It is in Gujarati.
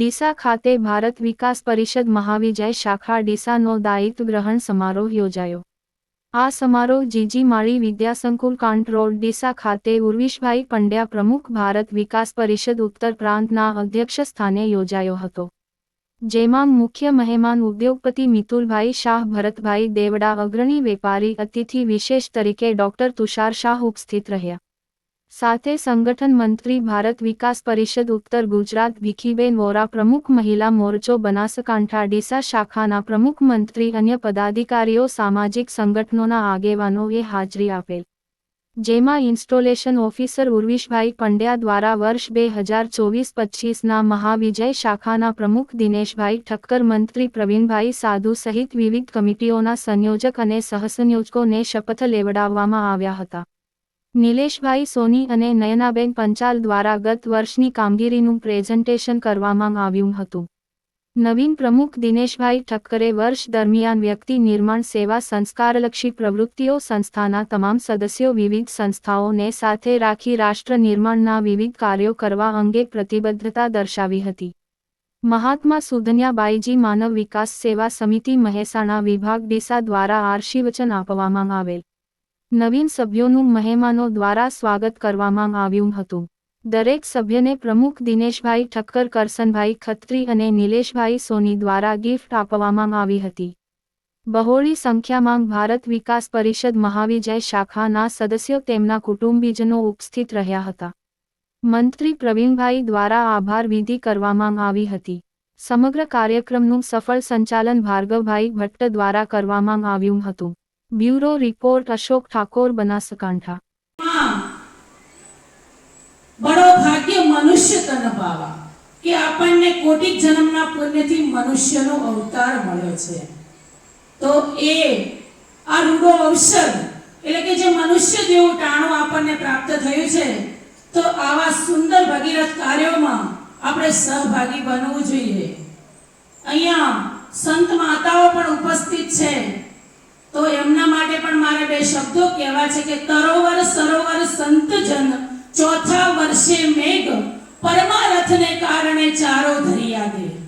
ડીસા ખાતે ભારત વિકાસ પરિષદ મહાવિજય શાખા ડીસાનો દાયિત્વ ગ્રહણ સમારોહ યોજાયો. આ સમારોહ G G Mali Vidyasankul Kant road Deesa ખાતે ઉર્વિશભાઈ પંડ્યા પ્રમુખ ભારત વિકાસ પરિષદ ઉત્તર પ્રાંતના અધ્યક્ષ સ્થાને યોજાયો હતો. જેમાં મુખ્ય મહેમાન ઉદ્યોગપતિ મિતુલભાઈ શાહ, ભરતભાઈ દેવડા, અગ્રણી વેપારી, અતિથિ વિશેષ તરીકે ડોક્ટર તુષાર શાહ ઉપસ્થિત રહ્યા. સાથે સંગઠન મંત્રી, ભારત વિકાસ પરિષદ ઉત્તર ગુજરાત, ભીખીબેન વોરા પ્રમુખ, મહિલા મોરચો, બનાસકાંઠા, ડીસા શાખાના પ્રમુખ મંત્રી, અન્ય પદાધિકારીઓ, સામાજિક સંગઠનોના આગેવાનોએ હાજરી આપેલ. જેમાં ઇન્સ્ટોલેશન ઓફિસર ઉર્વિશભાઈ પંડ્યા દ્વારા વર્ષ બે હજાર ચોવીસ પચીસના મહાવિજય શાખાના પ્રમુખ દિનેશભાઈ ઠક્કર, મંત્રી પ્રવીણભાઈ સાધુ સહિત વિવિધ કમિટીઓના સંયોજક અને સહસંયોજકોને શપથ લેવડાવવામાં આવ્યા હતા. નિલેશભાઈ સોની અને નયનાબેન પંચાલ દ્વારા ગત વર્ષની કામગીરીનું પ્રેઝન્ટેશન કરવામાં આવ્યું હતું. નવીન પ્રમુખ દિનેશભાઈ ઠક્કરે વર્ષ દરમિયાન વ્યક્તિ નિર્માણ સેવા સંસ્કારલક્ષી પ્રવૃત્તિઓ સંસ્થાના તમામ સદસ્યો વિવિધ સંસ્થાઓને સાથે રાખી રાષ્ટ્ર નિર્માણના વિવિધ કાર્યો કરવા અંગે પ્રતિબદ્ધતા દર્શાવી હતી. મહાત્મા સુધન્યાબાઈજી માનવ વિકાસ સેવા સમિતિ મહેસાણા વિભાગ ડીસા દ્વારા આર્શીવચન આપવામાં આવેલ. નવીન સભ્યોનું મહેમાનો દ્વારા સ્વાગત કરવામાં આવ્યું હતું. દરેક સભ્યને પ્રમુખ દિનેશભાઈ ઠક્કર, કરસનભાઈ ખત્રી અને નિલેશભાઈ સોની દ્વારા ગિફ્ટ આપવામાં આવી હતી. બહોળી સંખ્યામાં ભારત વિકાસ પરિષદ મહાવિજય શાખાના સદસ્યો તેમના કુટુંબીજનો ઉપસ્થિત રહ્યા હતા. મંત્રી પ્રવીણભાઈ દ્વારા આભાર વિધિ કરવામાં આવી હતી. સમગ્ર કાર્યક્રમનું સફળ સંચાલન ભાર્ગવભાઈ ભટ્ટ દ્વારા કરવામાં આવ્યું હતું. Bureau report Ashok Thakor, Banaskantha. તન કે આપણને કોટિક જન્મના પુણ્યથી મનુષ્યનો અવતાર મળ્યો છે. તો એ આ રૂડો અવસર, એટલે કે જે મનુષ્ય જેવું ટાણું આપણને પ્રાપ્ત થયું છે, તો આવા સુંદર ભગીરથ કાર્યોમાં આપણે સહભાગી બનવું જોઈએ. અહીંયા સંત માતાઓ પણ ઉપસ્થિત છે. તો એમના માટે પણ મારે બે શબ્દો કહેવા છે કે તરોવર સરોવર સંત જન ચોથા વર્ષે મેઘ પરમારથને કારણે ચારો ધરિયા દે